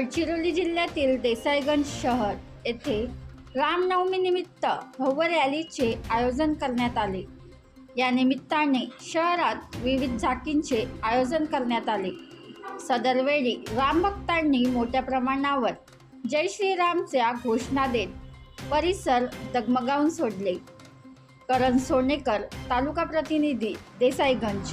गडचिरोली जिल्ह्यातील देसाईगंज शहर येथे रामनवमीनिमित्त भव्य रॅलीचे आयोजन करण्यात आले. या निमित्ताने शहरात विविध झाकींचे आयोजन करण्यात आले. सदरवेळी रामभक्तांनी मोठ्या प्रमाणावर जय श्रीरामच्या घोषणा देत परिसर दगमगावून सोडले. करण सोनेकर तालुका प्रतिनिधी देसाईगंज.